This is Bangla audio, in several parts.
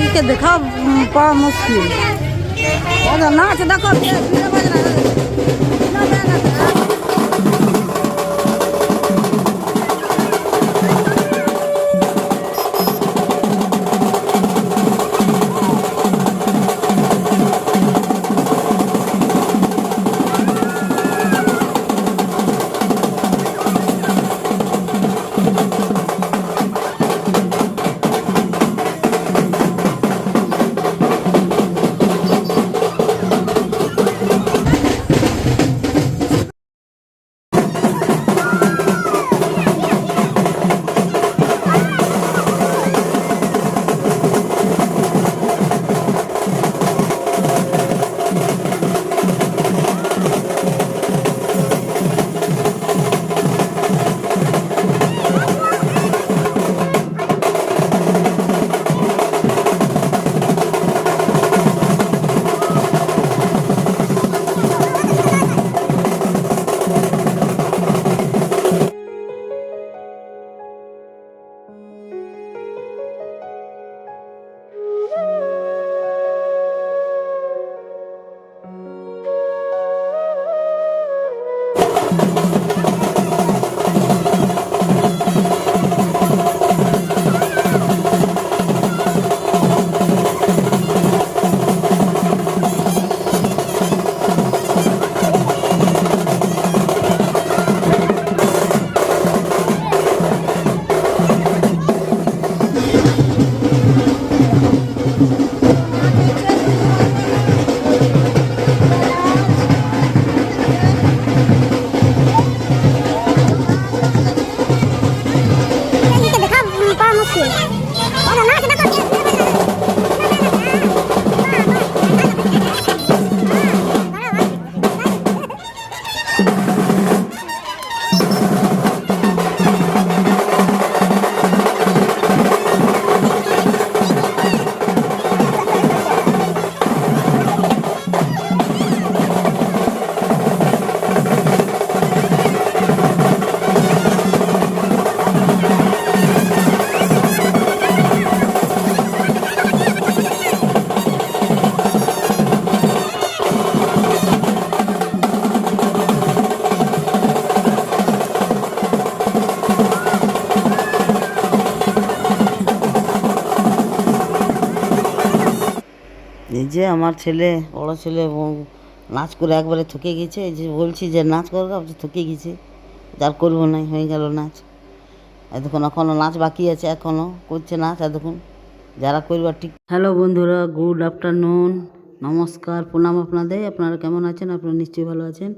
টিভিতে দেখা পাওয়া মুশকিল। না আছে দেখো 谢。এই যে আমার ছেলে, বড় ছেলে নাচ করে একবারে থকে গেছে এই যে বলছি যে নাচ করব থকে গেছে। যার করব নাই, হয়ে গেল নাচ। এতক্ষণ এখনও নাচ বাকি আছে এখনও করছে নাচ এতক্ষণ যারা করবার ঠিক হ্যালো বন্ধুরা, গুড আফটারনুন, নমস্কার, প্রণাম আপনাদের, আপনারা কেমন আছেন? আপনারা নিশ্চয়ই ভালো আছেন।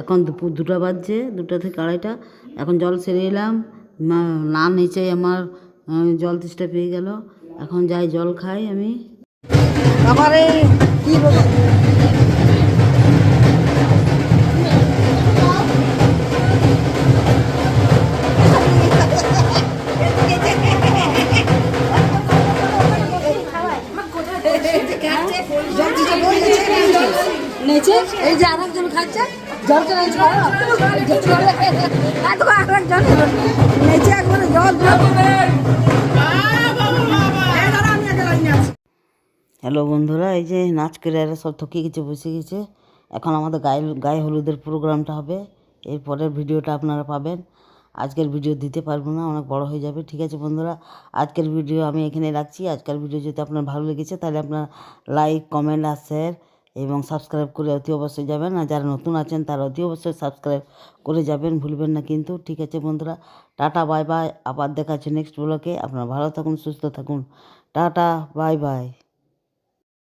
এখন দুপুর দুটা বাজছে, দুটা থেকে আড়াইটা। এখন জল সেরে এলাম না নিচে আমার জল তেষ্টা পেয়ে গেল। এখন যাই জল খাই আমি। আবারে কি বলব? নেচে এই যে আরেকজন খাচ্ছে জলটা নেই আরেকজন নেচে একবারে জল হ্যালো বন্ধুরা, এই যে নাচ করে এরা সব থকে গেছে, বসে গেছে। এখন আমাদের গায়ে গায়ে হলুদের প্রোগ্রামটা হবে। এরপরের ভিডিওটা আপনারা পাবেন। আজকের ভিডিও দিতে পারব না, অনেক বড় হয়ে যাবে। ঠিক আছে বন্ধুরা, আজকের ভিডিও আমি এখানে রাখছি। আজকের ভিডিও যদি আপনার ভালো লেগেছে, তাহলে আপনার লাইক কমেন্ট আর শেয়ার এবং সাবস্ক্রাইব করে অতি অবশ্যই যাবেন। আর যারা নতুন আছেন, তারা অতি অবশ্যই সাবস্ক্রাইব করে যাবেন। ভুলবেন না কিন্তু। ঠিক আছে বন্ধুরা, টাটা বাই বাই আবার দেখা হচ্ছে নেক্সট ব্লকে আপনারা ভালো থাকুন, সুস্থ থাকুন। Tata bye bye